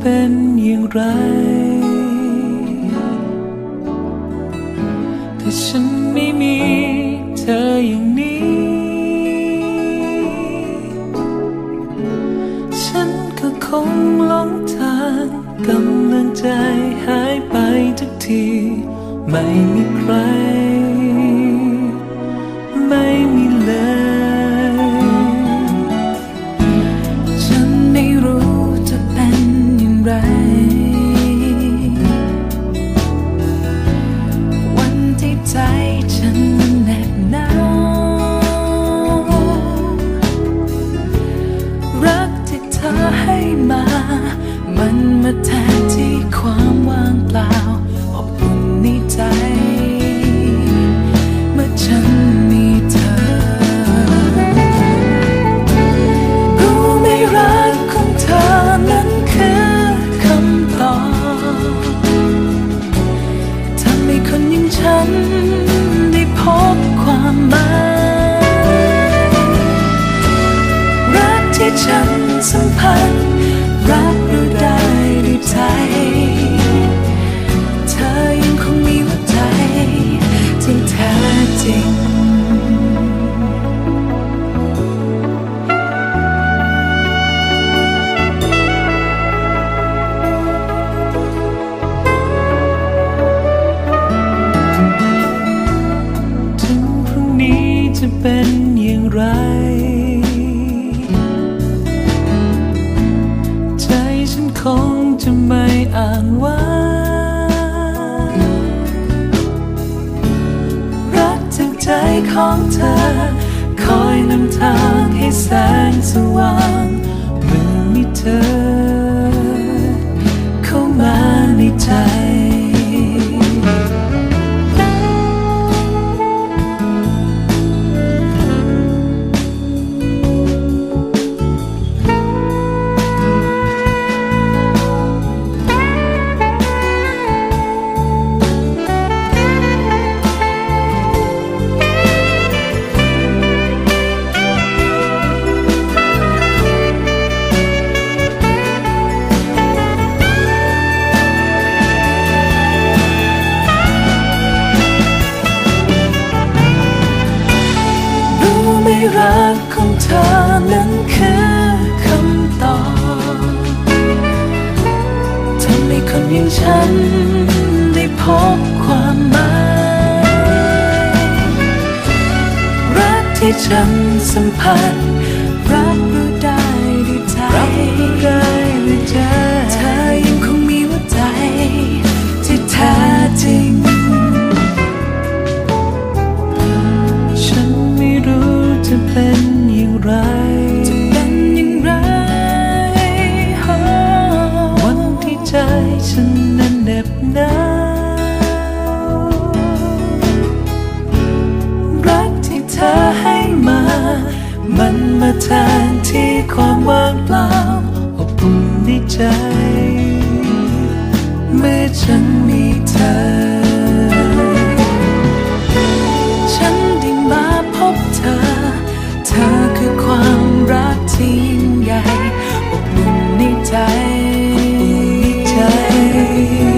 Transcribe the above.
เป็นอย่างไร ถ้าฉันไม่มีเธออย่างนี้ ฉันก็คงหลงทางกำลังใจหายไปทุกที ไม่มีใคร ที่ ฉันสัมผัสรักดูได้ด้วยใจ ฉันคงจะไม่อ่านว่า รักจากใจของเธอ คอยนำทางให้แสงสว่างเมื่อมีเธอ เข้ามาในใจ อย่างฉันได้พบความหมายรักที่ฉันสัมผัส รักรู้ได้ด้วยใจรักรู้ได้ด้วยใจ You.